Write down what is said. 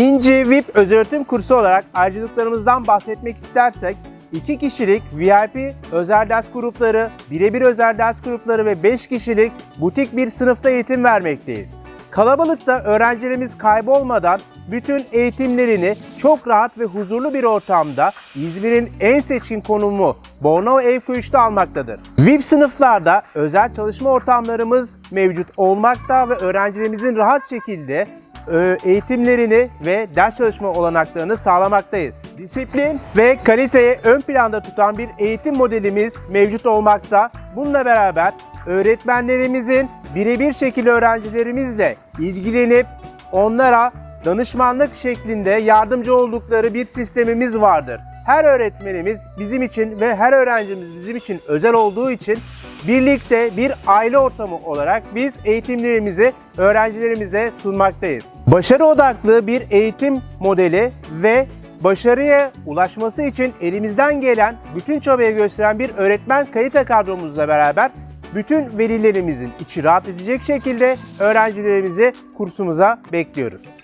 İnci VIP özelöğretim kursu olarak ayrıcalıklarımızdan bahsetmek istersek 2 kişilik VIP özel ders grupları, birebir özel ders grupları ve 5 kişilik butik bir sınıfta eğitim vermekteyiz. Kalabalıkta öğrencilerimiz kaybolmadan bütün eğitimlerini çok rahat ve huzurlu bir ortamda İzmir'in en seçkin konumu Bornova Evköyüş'te almaktadır. VIP sınıflarda özel çalışma ortamlarımız mevcut olmakta ve öğrencilerimizin rahat şekilde eğitimlerini ve ders çalışma olanaklarını sağlamaktayız. Disiplin ve kaliteyi ön planda tutan bir eğitim modelimiz mevcut olmakta. Bununla beraber öğretmenlerimizin birebir şekilde öğrencilerimizle ilgilenip onlara danışmanlık şeklinde yardımcı oldukları bir sistemimiz vardır. Her öğretmenimiz bizim için ve her öğrencimiz bizim için özel olduğu için birlikte bir aile ortamı olarak biz eğitimlerimizi öğrencilerimize sunmaktayız. Başarı odaklı bir eğitim modeli ve başarıya ulaşması için elimizden gelen bütün çabayı gösteren bir öğretmen kalite kadromuzla beraber bütün velilerimizin içi rahat edecek şekilde öğrencilerimizi kursumuza bekliyoruz.